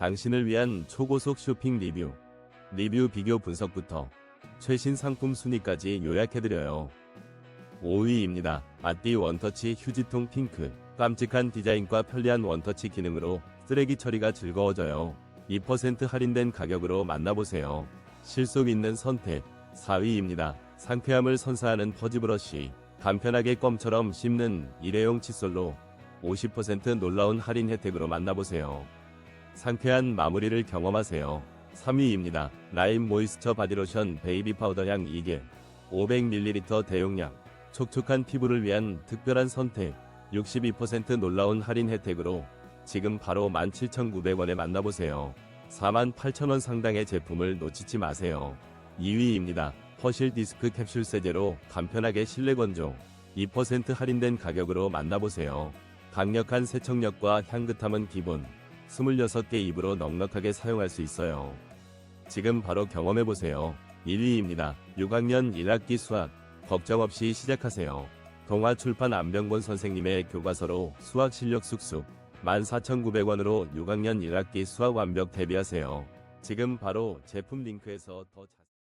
당신을 위한 초고속 쇼핑 리뷰. 리뷰 비교 분석부터 최신 상품 순위까지 요약해드려요. 5위입니다. 아띠 원터치 휴지통 핑크. 깜찍한 디자인과 편리한 원터치 기능으로 쓰레기 처리가 즐거워져요. 2% 할인된 가격으로 만나보세요. 실속 있는 선택. 4위입니다. 상쾌함을 선사하는 퍼즈브러쉬. 간편하게 껌처럼 씹는 일회용 칫솔로 50% 놀라운 할인 혜택으로 만나보세요. 상쾌한 마무리를 경험하세요. 3위입니다. 라임 모이스처 바디로션 베이비 파우더 향 2개 500ml 대용량 촉촉한 피부를 위한 특별한 선택 62% 놀라운 할인 혜택으로 지금 바로 17,900원에 만나보세요. 48,000원 상당의 제품을 놓치지 마세요. 2위입니다. 퍼실 디스크 캡슐 세제로 간편하게 실내 건조 2% 할인된 가격으로 만나보세요. 강력한 세척력과 향긋함은 기본 26개 입으로 넉넉하게 사용할 수 있어요. 지금 바로 경험해보세요. 1위입니다. 6학년 1학기 수학 걱정 없이 시작하세요. 동아 출판 안병권 선생님의 교과서로 수학 실력 쑥쑥 14,900원으로 6학년 1학기 수학 완벽 대비하세요. 지금 바로 제품 링크에서 더 자세히